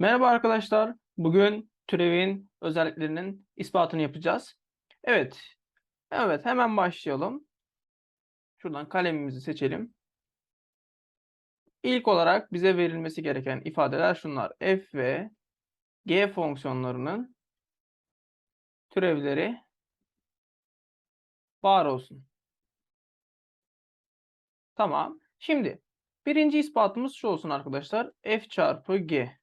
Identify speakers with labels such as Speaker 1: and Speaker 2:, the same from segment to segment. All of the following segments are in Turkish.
Speaker 1: Merhaba arkadaşlar. Bugün türevin özelliklerinin ispatını yapacağız. Evet. Evet, hemen başlayalım. Şuradan kalemimizi seçelim. İlk olarak bize verilmesi gereken ifadeler şunlar. F ve G fonksiyonlarının türevleri var olsun. Tamam. Şimdi birinci ispatımız şu olsun arkadaşlar. F çarpı G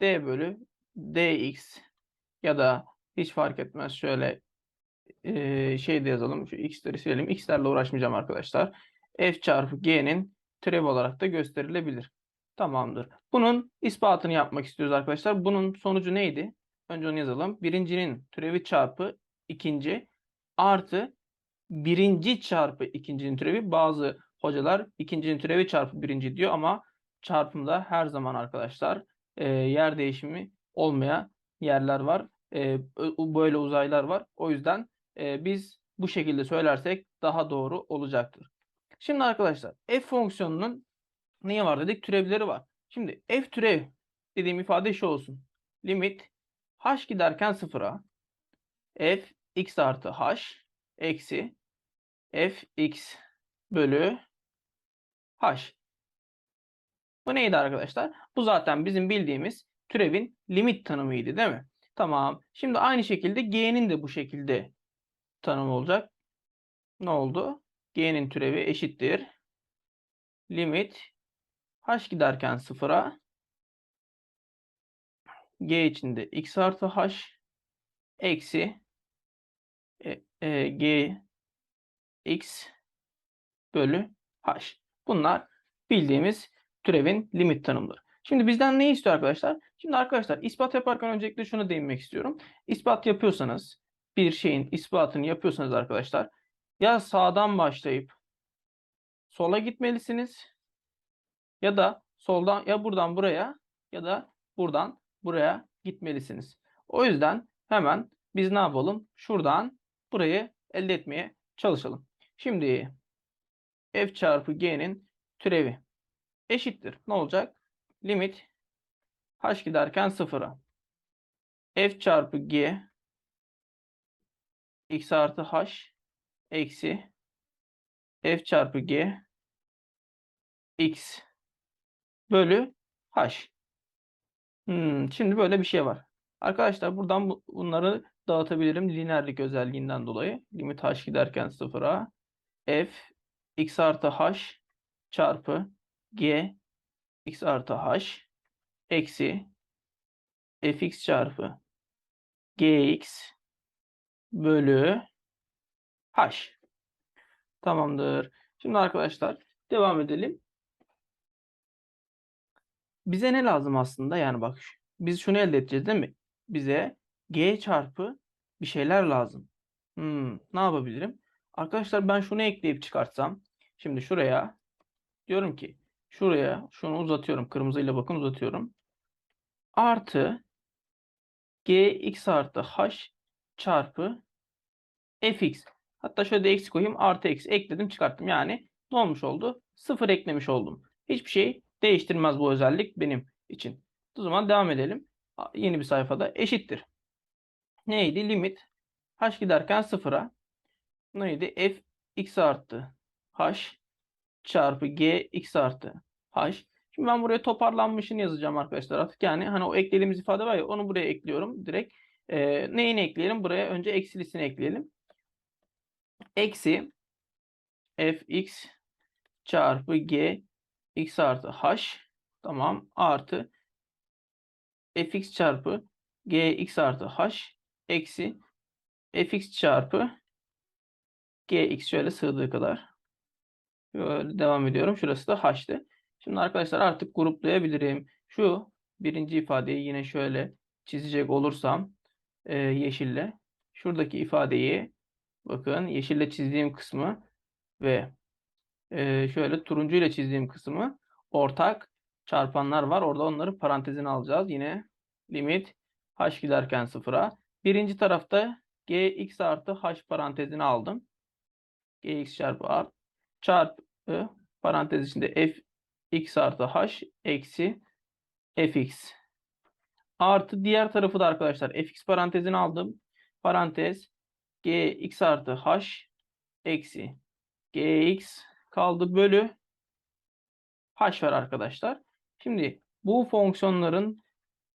Speaker 1: d bölü dx ya da hiç fark etmez şöyle e, şey de yazalım. Şu x'leri silelim. x'lerle uğraşmayacağım arkadaşlar. f çarpı g'nin türev olarak da gösterilebilir. Tamamdır. Bunun ispatını yapmak istiyoruz arkadaşlar. Bunun sonucu neydi? Önce onu yazalım. Birincinin türevi çarpı ikinci artı birinci çarpı ikincinin türevi. Bazı hocalar ikincinin türevi çarpı birinci diyor ama çarpımda her zaman arkadaşlar e, yer değişimi olmaya yerler var. E, böyle uzaylar var. O yüzden e, biz bu şekilde söylersek daha doğru olacaktır. Şimdi arkadaşlar f fonksiyonunun neyi var dedik? Türevleri var. Şimdi f türev dediğim ifade şu olsun. Limit h giderken sıfıra f x artı h eksi f x bölü h. Bu neydi arkadaşlar? Bu zaten bizim bildiğimiz türevin limit tanımıydı değil mi? Tamam. Şimdi aynı şekilde g'nin de bu şekilde tanımı olacak. Ne oldu? g'nin türevi eşittir. Limit h giderken sıfıra g içinde x artı h eksi e, e, g x bölü h. Bunlar bildiğimiz türevin limit tanımları. Şimdi bizden ne istiyor arkadaşlar? Şimdi arkadaşlar ispat yaparken öncelikle şunu değinmek istiyorum. İspat yapıyorsanız bir şeyin ispatını yapıyorsanız arkadaşlar ya sağdan başlayıp sola gitmelisiniz ya da soldan ya buradan buraya ya da buradan buraya gitmelisiniz. O yüzden hemen biz ne yapalım? Şuradan burayı elde etmeye çalışalım. Şimdi f çarpı g'nin türevi eşittir. Ne olacak? Limit h giderken sıfıra. f çarpı g x artı h eksi f çarpı g x bölü h. Hmm, şimdi böyle bir şey var. Arkadaşlar buradan bu, bunları dağıtabilirim lineerlik özelliğinden dolayı. Limit h giderken sıfıra f x artı h çarpı g x artı h eksi fx çarpı gx bölü h. Tamamdır. Şimdi arkadaşlar devam edelim. Bize ne lazım aslında? Yani bak biz şunu elde edeceğiz değil mi? Bize g çarpı bir şeyler lazım. Hmm, ne yapabilirim? Arkadaşlar ben şunu ekleyip çıkartsam. Şimdi şuraya diyorum ki Şuraya şunu uzatıyorum. Kırmızıyla bakın uzatıyorum. Artı gx artı h çarpı fx. Hatta şöyle de eksi koyayım. Artı eksi ekledim çıkarttım. Yani ne olmuş oldu? Sıfır eklemiş oldum. Hiçbir şey değiştirmez bu özellik benim için. O zaman devam edelim. Yeni bir sayfada eşittir. Neydi? Limit h giderken sıfıra. Neydi? f x artı h çarpı g x artı h. Şimdi ben buraya toparlanmışını yazacağım arkadaşlar artık. Yani hani o eklediğimiz ifade var ya onu buraya ekliyorum direkt. E, neyini ekleyelim? Buraya önce eksilisini ekleyelim. Eksi fx çarpı g x artı h tamam artı fx çarpı g x artı h eksi fx çarpı gx şöyle sığdığı kadar. Devam ediyorum. Şurası da h'tı. Şimdi arkadaşlar artık gruplayabilirim. Şu birinci ifadeyi yine şöyle çizecek olursam e, yeşille. Şuradaki ifadeyi bakın yeşille çizdiğim kısmı ve e, şöyle turuncu ile çizdiğim kısmı ortak çarpanlar var. Orada onları parantezine alacağız. Yine limit h giderken sıfıra. Birinci tarafta gx artı h parantezine aldım. gx çarpı a çarpı parantez içinde f x artı h eksi fx artı diğer tarafı da arkadaşlar fx parantezini aldım. Parantez gx artı h eksi gx kaldı bölü h var arkadaşlar. Şimdi bu fonksiyonların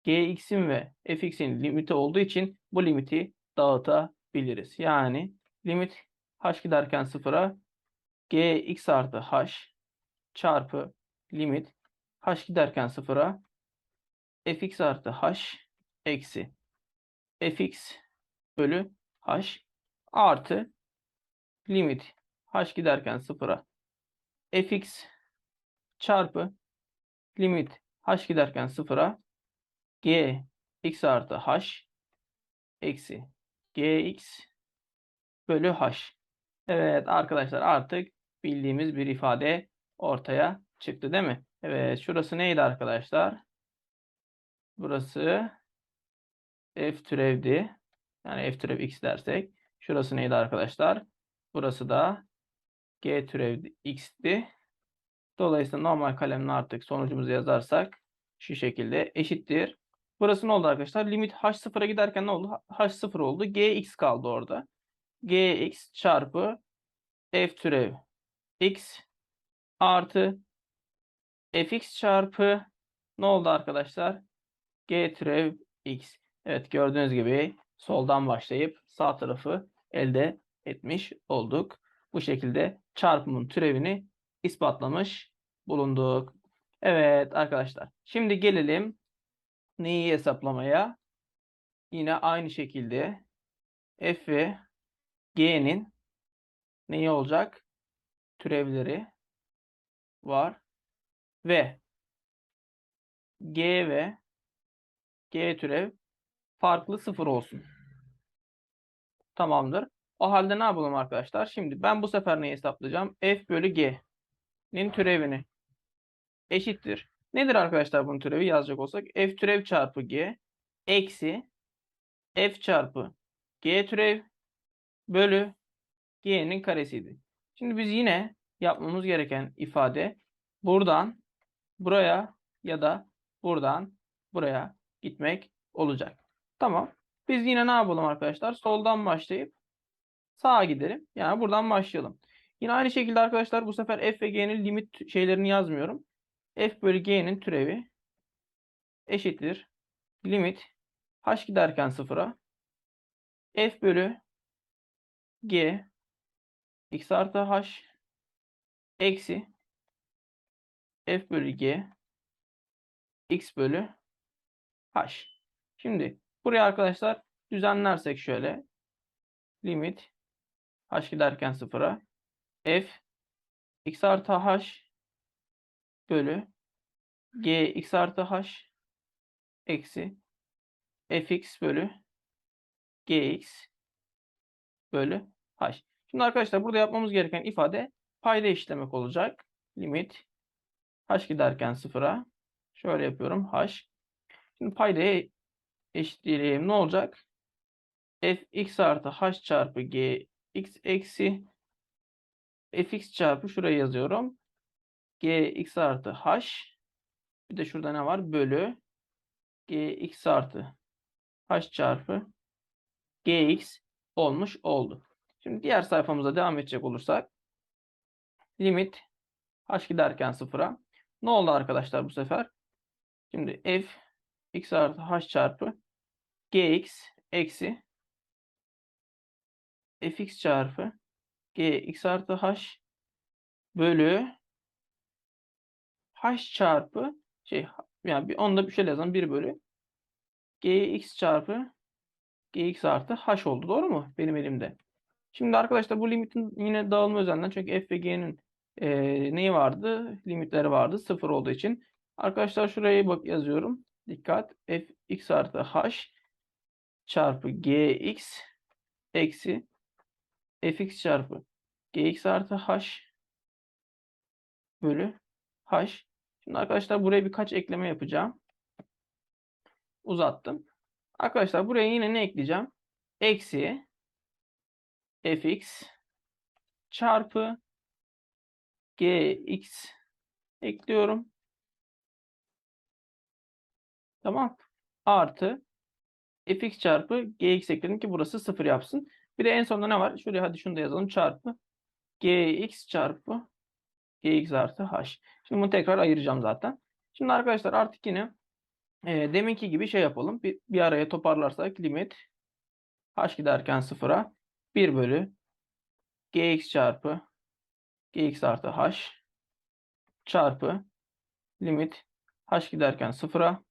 Speaker 1: gx'in ve fx'in limiti olduğu için bu limiti dağıtabiliriz. Yani limit h giderken sıfıra gx artı h çarpı limit. H giderken sıfıra. Fx artı h eksi. Fx bölü h artı limit. H giderken sıfıra. Fx çarpı limit. H giderken sıfıra. G x artı h eksi. Gx bölü h. Evet arkadaşlar artık bildiğimiz bir ifade ortaya çıktı değil mi? Evet şurası neydi arkadaşlar? Burası f türevdi. Yani f türev x dersek. Şurası neydi arkadaşlar? Burası da g türev x'ti. Dolayısıyla normal kalemle artık sonucumuzu yazarsak şu şekilde eşittir. Burası ne oldu arkadaşlar? Limit h sıfıra giderken ne oldu? h sıfır oldu. gx kaldı orada. gx çarpı f türev x artı fx çarpı ne oldu arkadaşlar? g türev x. Evet gördüğünüz gibi soldan başlayıp sağ tarafı elde etmiş olduk. Bu şekilde çarpımın türevini ispatlamış bulunduk. Evet arkadaşlar. Şimdi gelelim neyi hesaplamaya? Yine aynı şekilde f ve g'nin neyi olacak? Türevleri var. Ve g ve g türev farklı sıfır olsun. Tamamdır. O halde ne yapalım arkadaşlar? Şimdi ben bu sefer neyi hesaplayacağım? f bölü g'nin türevini eşittir. Nedir arkadaşlar bunun türevi yazacak olsak? f türev çarpı g eksi f çarpı g türev bölü g'nin karesiydi. Şimdi biz yine yapmamız gereken ifade buradan buraya ya da buradan buraya gitmek olacak. Tamam. Biz yine ne yapalım arkadaşlar? Soldan başlayıp sağa gidelim. Yani buradan başlayalım. Yine aynı şekilde arkadaşlar bu sefer f ve g'nin limit şeylerini yazmıyorum. f bölü g'nin türevi eşittir. Limit h giderken sıfıra f bölü g x artı h eksi f bölü g x bölü h. Şimdi buraya arkadaşlar düzenlersek şöyle limit h giderken sıfıra f x artı h bölü g x artı h eksi fx bölü gx bölü h. Şimdi arkadaşlar burada yapmamız gereken ifade payda işlemek olacak. Limit h giderken sıfıra şöyle yapıyorum h. Şimdi paydaya eşitleyeyim. Ne olacak? f x artı h çarpı g x eksi fx çarpı şuraya yazıyorum. g x artı h bir de şurada ne var? Bölü g x artı h çarpı gx olmuş oldu. Şimdi diğer sayfamıza devam edecek olursak limit h giderken sıfıra. Ne oldu arkadaşlar bu sefer? Şimdi f x artı h çarpı gx eksi fx çarpı gx artı h bölü h çarpı şey yani bir onda bir şey yazalım 1 bölü gx çarpı gx artı h oldu. Doğru mu? Benim elimde. Şimdi arkadaşlar bu limitin yine dağılma özelliğinden çünkü f ve g'nin e, neyi vardı? Limitleri vardı. Sıfır olduğu için. Arkadaşlar şuraya bak yazıyorum. Dikkat. f x artı h çarpı gx eksi fx çarpı gx artı h bölü h. Şimdi arkadaşlar buraya birkaç ekleme yapacağım. Uzattım. Arkadaşlar buraya yine ne ekleyeceğim? Eksi fx çarpı gx ekliyorum. Tamam. Artı fx çarpı gx ekledim ki burası 0 yapsın. Bir de en sonunda ne var? Şuraya hadi şunu da yazalım. Çarpı gx çarpı gx artı h. Şimdi bunu tekrar ayıracağım zaten. Şimdi arkadaşlar artık yine e, deminki gibi şey yapalım. Bir, bir araya toparlarsak limit h giderken sıfıra 1 bölü gx çarpı gx artı h çarpı limit h giderken sıfıra.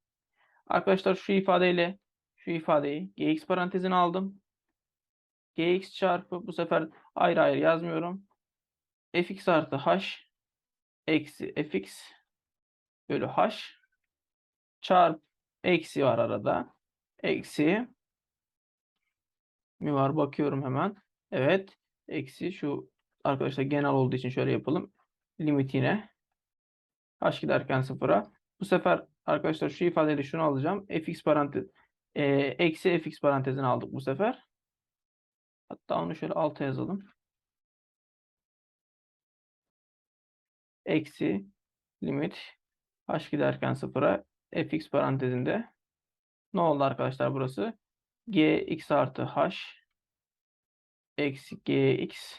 Speaker 1: Arkadaşlar şu ifadeyle şu ifadeyi gx parantezine aldım. gx çarpı bu sefer ayrı ayrı yazmıyorum. fx artı h eksi fx bölü h çarp eksi var arada. Eksi mi var bakıyorum hemen. Evet. Eksi şu arkadaşlar genel olduğu için şöyle yapalım. Limit yine h giderken sıfıra. Bu sefer arkadaşlar şu ifadeyle şunu alacağım. fx parantez e, eksi fx parantezini aldık bu sefer. Hatta onu şöyle alta yazalım. Eksi limit h giderken sıfıra fx parantezinde ne oldu arkadaşlar burası? Gx artı h eksi gx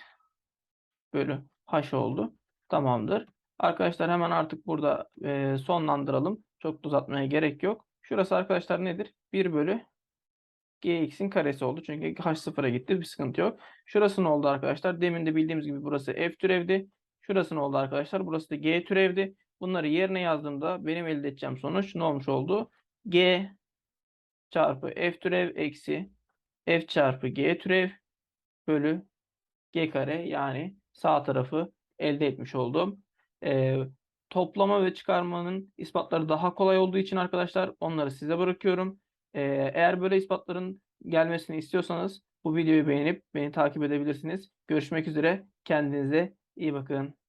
Speaker 1: bölü h oldu. Tamamdır. Arkadaşlar hemen artık burada e, sonlandıralım. Çok da uzatmaya gerek yok. Şurası arkadaşlar nedir? 1 bölü gx'in karesi oldu. Çünkü h sıfıra gitti. Bir sıkıntı yok. Şurası ne oldu arkadaşlar? Demin de bildiğimiz gibi burası f türevdi. Şurası ne oldu arkadaşlar? Burası da g türevdi. Bunları yerine yazdığımda benim elde edeceğim sonuç ne olmuş oldu? g çarpı f türev eksi f çarpı g türev bölü g kare yani sağ tarafı elde etmiş oldum. Ee, toplama ve çıkarmanın ispatları daha kolay olduğu için arkadaşlar onları size bırakıyorum. Ee, eğer böyle ispatların gelmesini istiyorsanız bu videoyu beğenip beni takip edebilirsiniz. Görüşmek üzere. Kendinize iyi bakın.